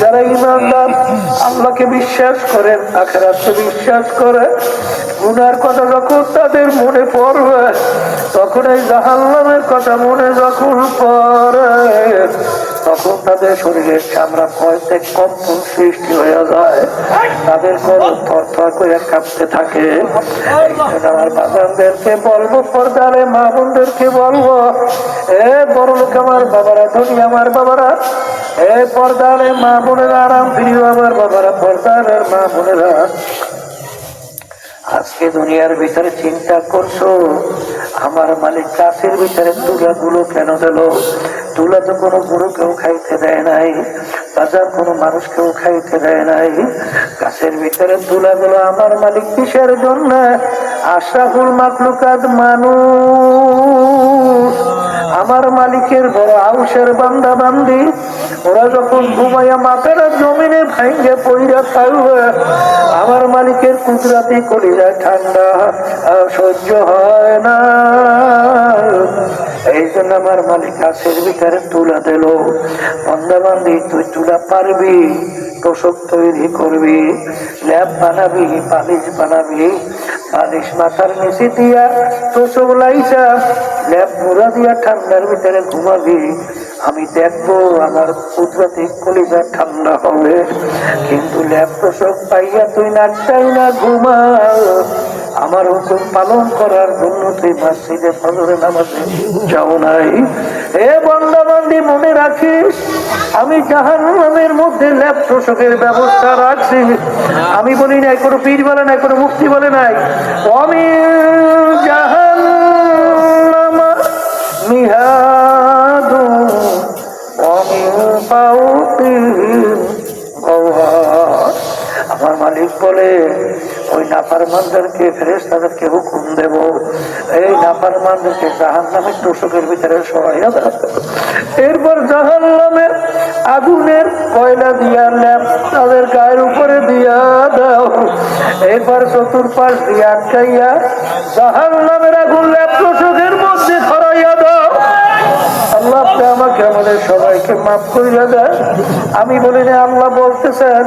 যারা ইমানদার, আল্লাহকে বিশ্বাস করেন, আখেরাতকে বিশ্বাস করে গুনার কথা যখন তাদের মনে পড়বে, তখন এই জাহান্নামের কথা মনে যখন পড়ে তখন তাদের শরীরের চামড়া ভয়তে কম্পন সৃষ্টি হয়ে যায়, তাদের কোনো থর থর করে কাঁপতে থাকে। আমার বাবাদেরকে বলব পর্দারে মা বোনদেরকে বলব, এ বড় লোক আমার বাবারা, ধনী আমার বাবারা, এ পর্দারে মা বোনেরা আরাম প্রিয় আমার বাবারা পর্দারের মা বোনেরা আজকে দুনিয়ার ভিতরে চিন্তা করছ, আমার মালিক গাছের ভিতরে তুলা গুলো কেন দিল? তুলা তো কোনো গরু কেউ খাইতে দেয় নাই, বাজার কোনো মানুষ কেউ খাইতে দেয় নাই। গাছের ভিতরে তুলা গুলো আমার মালিক কিসের জন্য? আশা আশরাফুল মাকলুকাত মানুষ। আমার মালিকের বড় আউসের বান্দা বান্দি। ওরা যখন ঘুমাইয়া মাথাটা জমিনে ভাঙ্গে পইরা থাকবে, আমার মালিকের কুদরাতি কলিরা ঠান্ডা সহ্য হয় না। এই জন্য আমার মালিক গাছের ভিতরে তুলা দিল। বান্দি তুই তুলা পারবি, তোষক তৈরি করবি ল্যাব বানাবি, পালিশ বানাবি, পালিশ মাথার নিচে দিয়া তোষক লাইসা ল্যাব মুড়া দিয়া ঠান্ডার ভিতরে ঘুমাবি। আমি দেখব আমার কুদরতি কলিজা ঠান্ডা হবে। কিন্তু ল্যাব তোষক পাইয়া তুই নাচাই না ঘুমা আমার হুকুম পালন করার জন্য তুই মসজিদে ফজরে নামাজে যাও নাই। এ বন্দাবন্দি মনে রাখিস, আমি জাহান নামের মধ্যে ল্যাব তোষকের ব্যবস্থা রাখছি। আমি বলি নাই, কোনো পীর বলে নাই, কোনো মুক্তি বলে নাই। আমি জাহান মিহাদু অমিন আমার মালিক বলে ওই নাফার মানদেরকে ফেরেস তাদেরকে হুকুম দেব। এই নাফার মানদেরকে জাহান নামের তোষকের ভিতরে সরাইয়া দাও এরপর জাহান নামের আগুনের কয়লা দিয়া ল্যাপ তাদের গায়ের উপরে দিয়া দাও। এরপর চতুর্পাশ দিয়ে আটকাইয়া জাহান নামের আগুন ল্যাপ তোষকের মধ্যে আমাকে আমাদের সবাইকে মাফ করিয়া দেয় আমি বলি না আল্লাহ বলতেছেন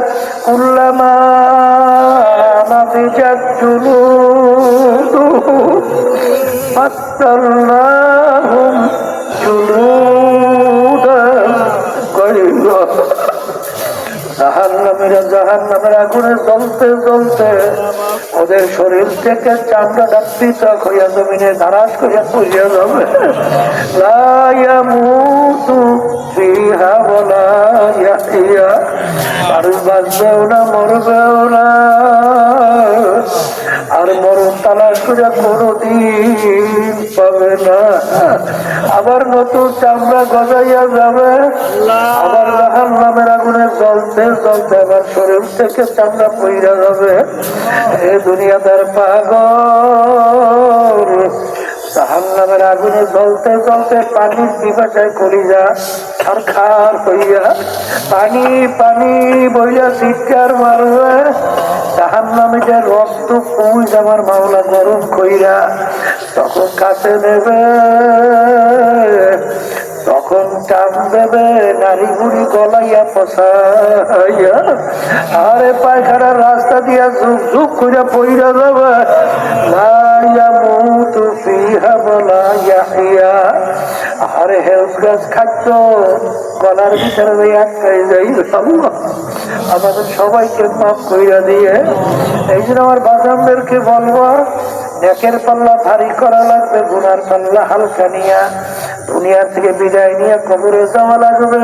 জুলুদুহুম ফাত্তাল্লাহুম জুলুদান ওদের শরীর থেকে চামড়াটা পৃথক হইয়া জমিনে ধারাস করিয়া পড়িয়া যাবে। লাইয়া মুতু বলা আর বাঁচবেও না, মরবেও না। আর মরণ তালাশ করে কোনদিন পাবে না। আবার নতুন চামড়া গজাইয়া যাবে। আবার রাহার নামের আগুনে জ্বলতে জ্বলতে আবার শরীর থেকে চামড়া পইরা যাবে। এ দুনিয়াদার পাগল। জাহান নামের আগুনে জ্বলতে জ্বলতে পানির কলিজা আর খার হইয়া পানি পানি বইয়া চিৎকার মারবে। জাহান নামে যে রক্ত পুজ আমার মাওলা গরম কইরা তখন কাছে নেবে, তখন টান দেবে, নারী বুড়ি গলাইয়া ফসাইয়া আরে পায়খানার রাস্তা দিয়া ঝুক ঝুক করে পইরা যাবে। লাইয়া মুতু ফিহা বলা ইয়াহিয়া। আরে হেলথ গাছ খাচ্ছ, গলার ভিতরে ওই যাই আমাদের সবাইকে মাফ কইরা দিয়ে। এই জন্য আমার বাজানদেরকে বলব, নেকের পাল্লা ভারী করা লাগবে, গুনার পাল্লা হালকা নিয়া। দুনিয়ার থেকে বিদায় নিয়ে কবরে যাওয়া লাগবে।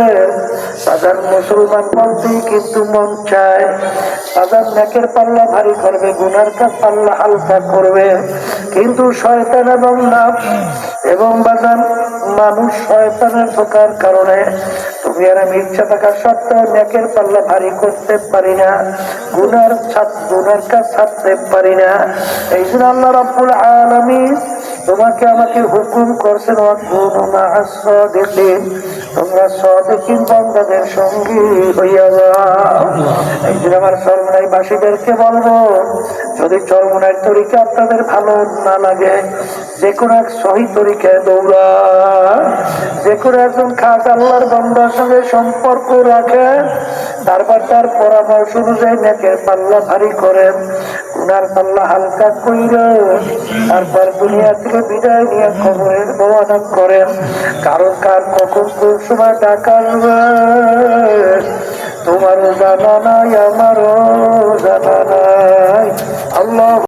সাধার মুসলমান বলতেই কিন্তু মন চায়। সাধার নেকের পাল্লা ভারী করবে, গুনার কাজ পাল্লা হালকা করবে। কিন্তু শয়তান এবং নাম এবং বাজান মানুষ শয়তানের ঢোকার কারণে তুমি আর আমি ইচ্ছা থাকা সত্ত্বেও নেকের পাল্লা ভারী করতে পারি না, গুনার গুনার কাজ ছাড়তে পারি না। এই জন্য আল্লাহ রাব্বুল আলামিন তোমাকে আমাকে হুকুম করছেন দেখে তোমরা সদিকিন বন্ধাদের সঙ্গী হইয়া যাও। যে আমার চরমনাই বাসীদেরকে বলব, যদি চরমনার তরিকা আপনাদের ভালো না লাগে যে কোনো এক সহি তরিকায় দৌড়া যে কোনো একজন খাস আল্লাহর বন্ধার সঙ্গে সম্পর্ক রাখে। তারপর তার পরামর্শ অনুযায়ী নেকের পাল্লা ভারী করেন উনার পাল্লা হালকা কইরে তারপর দুনিয়া থেকে বিদায় নিয়ে খবরের রওনা করেন কারণ কার কখন কোন সময় টাকা তোমারও জানা নাই, আমারও জানা নাই। আল্লাহ